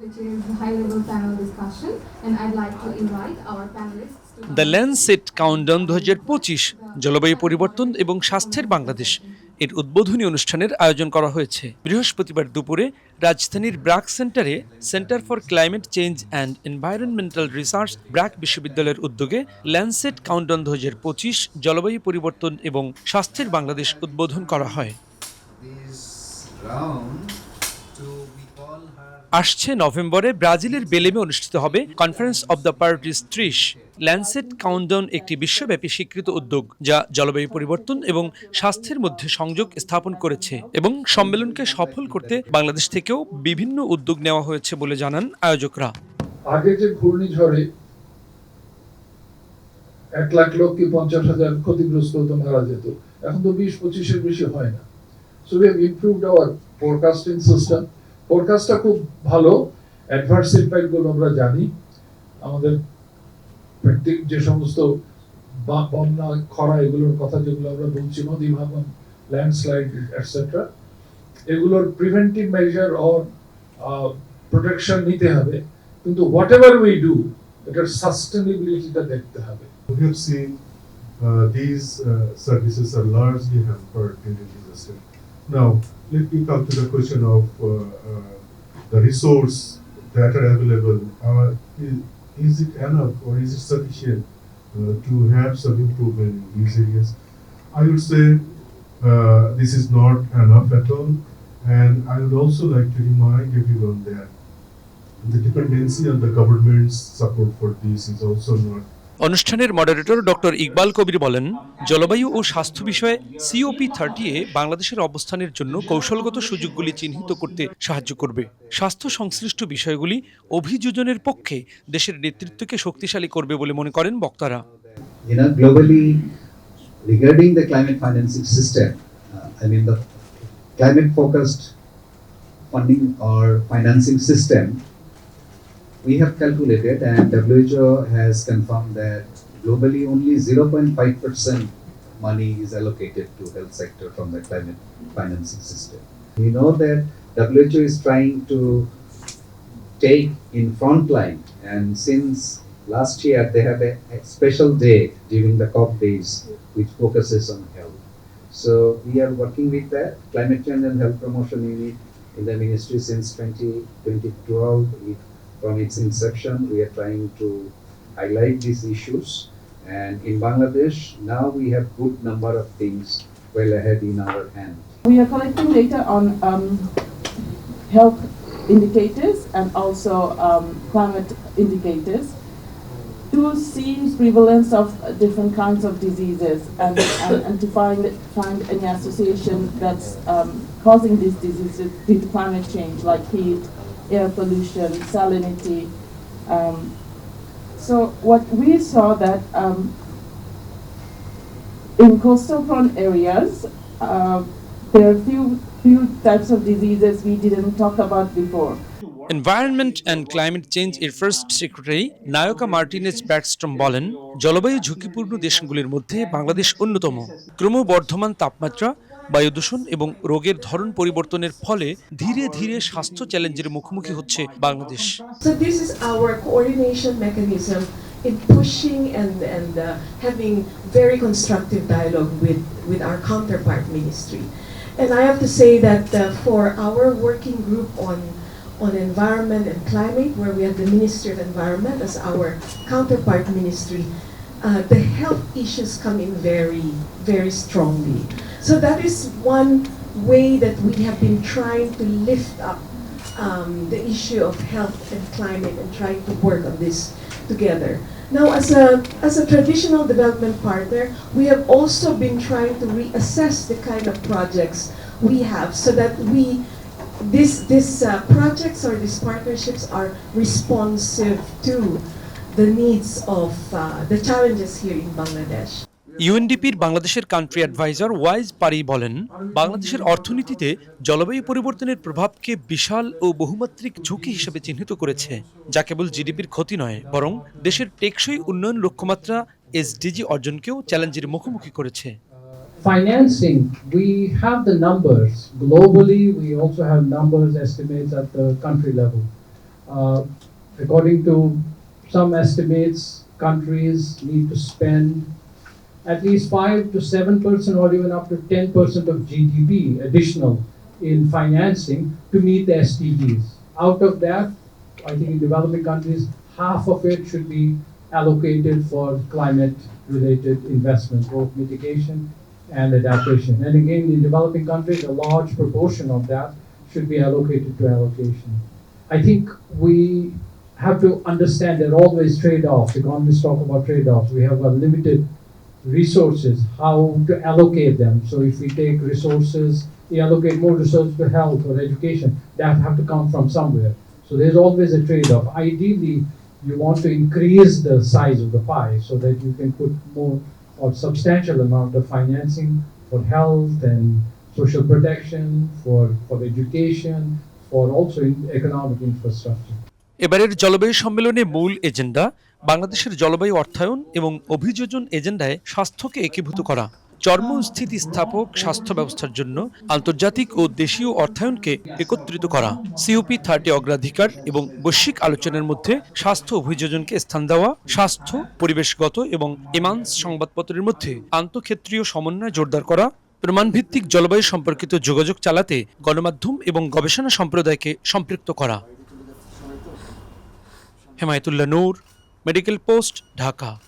which is a high-level panel discussion, and I'd like to invite our panelists the Landsat countdown দু হাজার পঁচিশ জলবায়ু পরিবর্তন এবং স্বাস্থ্যের বাংলাদেশ। এর উদ্বোধনী অনুষ্ঠানের আয়োজন করা হয়েছে। বৃহস্পতিবার দুপুরে রাজধানীর ব্রাক সেন্টারে centre for climate change and environmental research BRAC বিশ্ববিদ্যালয়ের উদ্যোগে ল্যান্ডসেট কাউন্টডাউন দু হাজার পঁচিশ জলবায়ু পরিবর্তন এবং স্বাস্থ্যের বাংলাদেশ উদ্বোধন করা হয়। আসছে নভেম্বরে ব্রাজিলের বেলেমে অনুষ্ঠিত হবে কনফারেন্স অব দ্য পার্টিস ত্রিশ। ল্যান্সেট কাউন্টডাউন একটি বিশ্বব্যাপী স্বীকৃত উদ্যোগ, যা জলবায়ু পরিবর্তন এবং স্বাস্থ্যের মধ্যে সংযোগ স্থাপন করেছে এবং সম্মেলনকে সফল করতে বাংলাদেশ থেকেও বিভিন্ন উদ্যোগ নেওয়া হয়েছে বলে জানান আয়োজকরা। আগে যে ঘূর্ণিঝড়ে এক লাখ লোক কি পঞ্চাশ হাজার ক্ষতিগ্রস্ত হতো মারা যেত, এখন তো বিশ পঁচিশের বেশি হয় না। So we have improved our forecasting system ফোরকাস্টটা খুব ভালো অ্যাডভার্স ইম্প্যাক্টগুলো আমরা জানি। আমাদের প্রত্যেক যে সমস্ত বন্যা খরা এগুলোর কথা যেগুলো আমরা বলছি নদী ভাঙন ল্যান্ডস্লাইড এটসেট্রা এগুলোর প্রিভেন্টিভ মেজার অর প্রোটেকশন নিতে হবে। কিন্তু হোয়াট এভার উই ডু এটার সাস্টেনেবিলিটিটা দেখতে হবে। Uh, these uh, services are largely hampered in the disaster. Now, let me come to the question of uh, uh, the resource that are available. Is, is it enough or is it sufficient uh, to have some improvement in these areas? I would say uh, this is not enough at all, and I would also like to remind everyone that the dependency on the government's support for this is also not অনুষ্ঠানের moderator doctor Iqbal Kabir বলেন জলবায়ু ও স্বাস্থ্য বিষয়ে COP thirty এ বাংলাদেশের অবস্থানের জন্য কৌশলগত সুযোগগুলি চিহ্নিত করতে সাহায্য করবে। স্বাস্থ্য সংশ্লিষ্ট বিষয়গুলি অভিযোজনের পক্ষে দেশের নেতৃত্বকে শক্তিশালী করবে বলে মনে করেন বক্তারা। Uh, climate focused funding or financing system, we have calculated and WHO has confirmed that globally only 0.5% money is allocated to health sector from the climate financing system. We know that WHO is trying to take in front line and since last year they have a, a special day during the COP days which focuses on health. So we are working with that climate change and health promotion unit in the ministry since 20, 2012. We, from its inception, we are trying to highlight these issues. And in Bangladesh, now we have good number of things well ahead in our hand. We are collecting data on um, health indicators and also um, climate indicators to see prevalence of different kinds of diseases and, and, and to find find any association that's um, causing these diseases due to climate change, like heat, air pollution, salinity. Um, so what we saw that um, in coastal prone areas, uh, there are few few types of diseases we didn't talk about before. Environment and climate change এর first secretary Nayka Martinez Backstrom বলেন জলবায়ু ঝুঁকিপূর্ণ দেশগুলির মধ্যে বাংলাদেশ অন্যতম ক্রমবর্ধমান তাপমাত্রা বায়ু দূষণ এবং রোগের ধরন পরিবর্তনের ফলে ধীরে ধীরে স্বাস্থ্য চ্যালেঞ্জের মুখোমুখি হচ্ছে Bangladesh in pushing and, and uh, having very constructive dialogue with, with our counterpart ministry. And I have to say that uh, for our working group on, on environment and climate, where we have the Ministry of Environment as our counterpart ministry, uh, the health issues come in very, very strongly. So that is one way that we have been trying to lift up um, the issue of health and climate and trying to work on this together. Now, as a, as a traditional development partner, we have also been trying to reassess the kind of projects we have so that we, this, this uh, projects or these partnerships are responsive to the needs of uh, the challenges here in Bangladesh. ইউএনডিপির বাংলাদেশের country adviser wise পারি বলেন বাংলাদেশের অর্থনীতিতে জলবায়ু পরিবর্তনের প্রভাবকে বিশাল ও বহুমাত্রিক ঝুঁকি হিসেবে চিহ্নিত করেছে যা কেবল জিডিপির ক্ষতি নয় বরং দেশের টেকসই উন্নয়ন লক্ষ্যমাত্রা এসডিজি অর্জনকেও চ্যালেঞ্জের মুখোমুখি করেছে financing, we have the numbers globally, we also have numbers estimates at the country level. Uh, according to some estimates, countries need to spend at least five to seven percent or even up to ten percent of GDP additional in financing to meet the SDGs. Out of that, I think in developing countries, half of it should be allocated for climate-related investments, both mitigation and adaptation. And again, in developing countries, a large proportion of that should be allocated to allocation. I think we have to understand there are always trade-offs. Economists talk about trade-offs. We have a limited resources, how to allocate them. So if we take resources, we allocate more resources to health or education, that have to come from somewhere. So there's always a trade-off. Ideally, you want to increase the size of the pie so that you can put more or substantial amount of financing for health and social protection, for, for education, for also in economic infrastructure. এবারের জলবায়ু সম্মেলনে মূল agenda বাংলাদেশের জলবায়ু অর্থায়ন এবং অভিযোজন এজেন্ডায় স্বাস্থ্যকে একীভূত করা। চর্ম স্থিতিস্থাপক স্বাস্থ্য ব্যবস্থার জন্য আন্তর্জাতিক ও দেশীয় অর্থায়নকে একত্রিত করা। সিওপি থার্টি অগ্রাধিকার এবং বৈশ্বিক আলোচনার মধ্যে স্বাস্থ্য অভিযোজনকে স্থান দেওয়া, স্বাস্থ্য, পরিবেশগত এবং এমান্স সংবাদপত্রের মধ্যে আন্তঃক্ষেত্রীয় সমন্বয় জোরদার করা, প্রমাণভিত্তিক জলবায়ু সম্পর্কিত যোগাযোগ চালাতে গণমাধ্যম এবং গবেষণা সম্প্রদায়কে সম্পৃক্ত করা। Hemayetullah Noor medical post Dhaka.